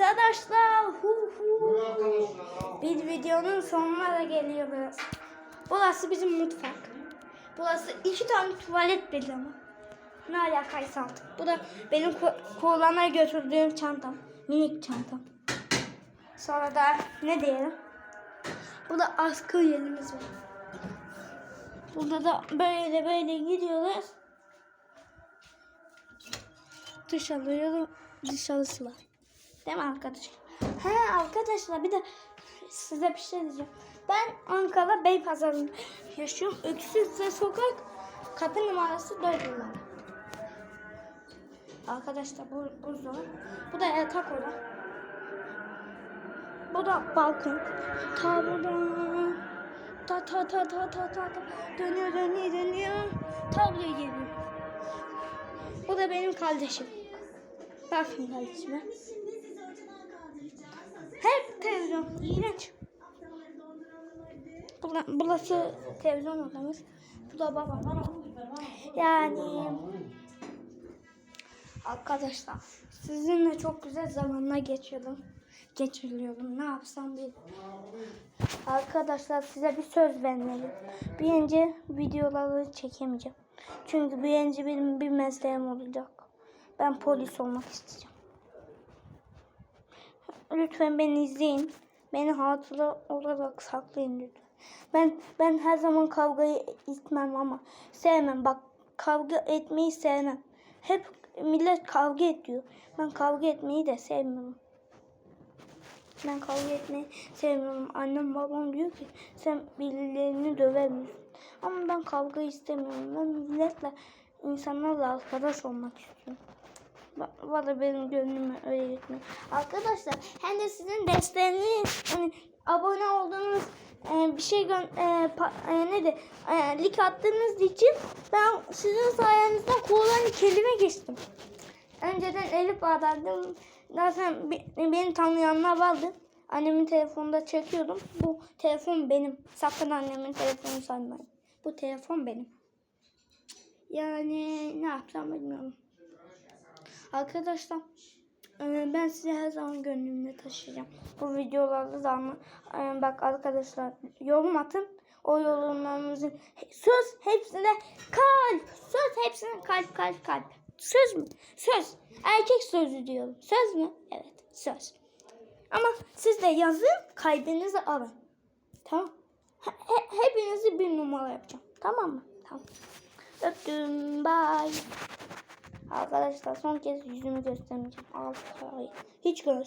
Arkadaşlar hu hu. Bir videonun sonuna da geliyoruz. Burası bizim mutfak. Burası iki tane tuvalet bile ama. Ne alakaysa artık. Bu da benim kullanmaya götürdüğüm çantam. Minik çantam. Sonra da ne diyelim? Bu da askı yerimiz var. Burada da böyle böyle gidiyoruz. Dışarı dışarısı var. Değil mi arkadaşlar? He arkadaşlar bir de size bir şey diyeceğim. Ben Ankara Beypazarı'nda yaşıyorum. Öksüzse sokak kapı numarası 4 numara. Arkadaşlar bu buzdolabı. Bu da yatak oda. Bu da balkon. Ta buradan. Ta ta ta ta ta ta ta. Dönüyor dönüyor dönüyor. Ta buraya geliyor. Bu da benim kardeşim. Bakın kardeşime. Hep televizyon. İğrenç. Bura- Burası televizyon odamız. Bu da babam. Yani arkadaşlar sizinle çok güzel zamanlar geçirdim. Geçiriyordum. Ne yapsam bir. Arkadaşlar size bir söz vermeliyim. Birinci videoları çekemeyeceğim. Çünkü birinci benim bir mesleğim olacak. Ben polis olmak isteyeceğim. Lütfen beni izleyin. Beni hatıra olarak saklayın lütfen. Ben ben her zaman kavgayı itmem ama sevmem. Bak kavga etmeyi sevmem. Hep millet kavga ediyor. Ben kavga etmeyi de sevmiyorum. Ben kavga etmeyi sevmiyorum. Annem babam diyor ki sen birilerini dövemiyorsun. Ama ben kavga istemiyorum. Ben milletle, insanlarla arkadaş olmak istiyorum. Va- Valla benim gönlüme öyle gitmiyor. Arkadaşlar hem de sizin desteğiniz hani abone olduğunuz e, bir şey gön e, pa- e, ne de e, lik attığınız için ben sizin sayenizde kolay kelime geçtim. Önceden Elif bağlardım. Zaten be- beni tanıyanlar vardı. Annemin telefonunda çekiyordum. Bu telefon benim. Sakın annemin telefonu sanmayın. Bu telefon benim. Yani ne yapsam bilmiyorum. Arkadaşlar e, ben size her zaman gönlümde taşıyacağım. Bu videolarda da e, bak arkadaşlar yorum atın. O yorumlarınızın he- söz hepsine kalp. Söz hepsine kalp kalp kalp. Söz mü? Söz. Erkek sözü diyorum. Söz mü? Evet söz. Ama siz de yazın kalbinizi alın. Tamam. He- hepinizi bir numara yapacağım. Tamam mı? Tamam. Öptüm. Bye. Arkadaşlar son kez yüzümü göstermeyeceğim. 6 ay. Hiç göster.